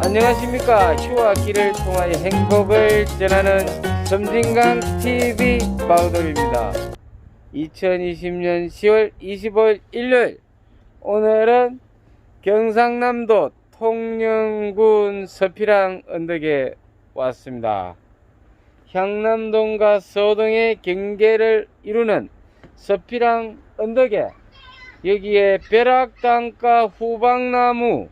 안녕하십니까. 휴와 길을 통하여 행복을 전하는 섬진강 TV 바우돌입니다. 2020년 10월 25일 일요일. 오늘은 경상남도 통영군 서피랑 언덕에 왔습니다. 향남동과 서동의 경계를 이루는 서피랑 언덕에 여기에 벼락당가 후방나무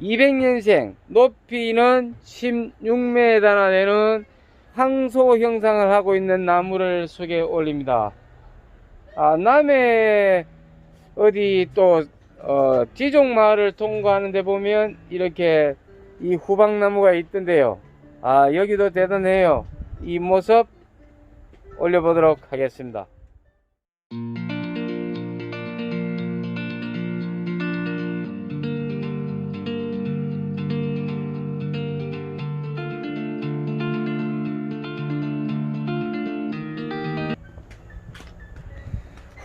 200년생 높이는 16m나 되는 항소 형상을 하고 있는 나무를 소개 올립니다. 아, 남해 어디 또 어, 지종 마을을 통과하는 데 보면 이렇게 이 후방나무가 있던데요. 아, 여기도 대단해요. 이 모습 올려보도록 하겠습니다.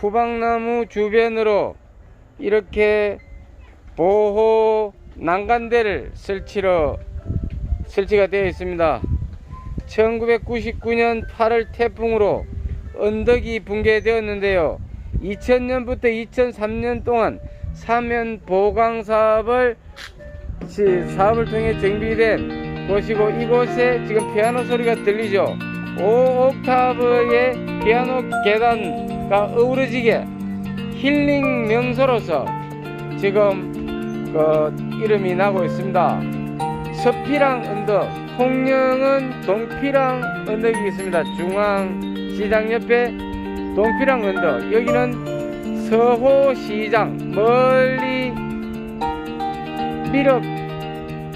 후방나무 주변으로 이렇게 보호 난간대를 설치로 설치가 되어 있습니다. 1999년 8월 태풍으로 언덕이 붕괴되었는데요. 2000년부터 2003년 동안 사면 보강 사업을 시- 사업을 통해 정비된 곳이고 이곳에 지금 피아노 소리가 들리죠. 5옥타브의 피아노 계단 과 어우러지게 힐링 명소로서 지금 그 이름이 나고 있습니다. 서피랑 언덕, 통영은 동피랑 언덕이 있습니다. 중앙시장 옆에 동피랑 언덕, 여기는 서호시장, 멀리 미륵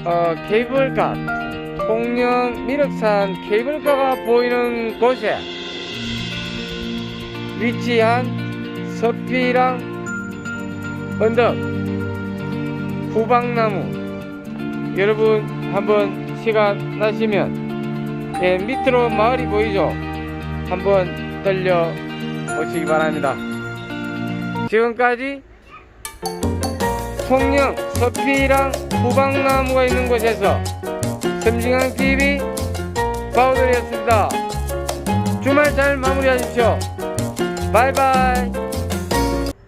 어, 케이블카, 통영 미륵산 케이블카가 보이는 곳에 위치한 서피랑 언덕 후방나무. 여러분 한번 시간 나시면 예, 밑으로 마을이 보이죠? 한번 들려 오시기 바랍니다. 지금까지 통영 서피랑 후방나무가 있는 곳에서 섬진강TV 바우돌이었습니다. 주말 잘 마무리하십시오 바이바이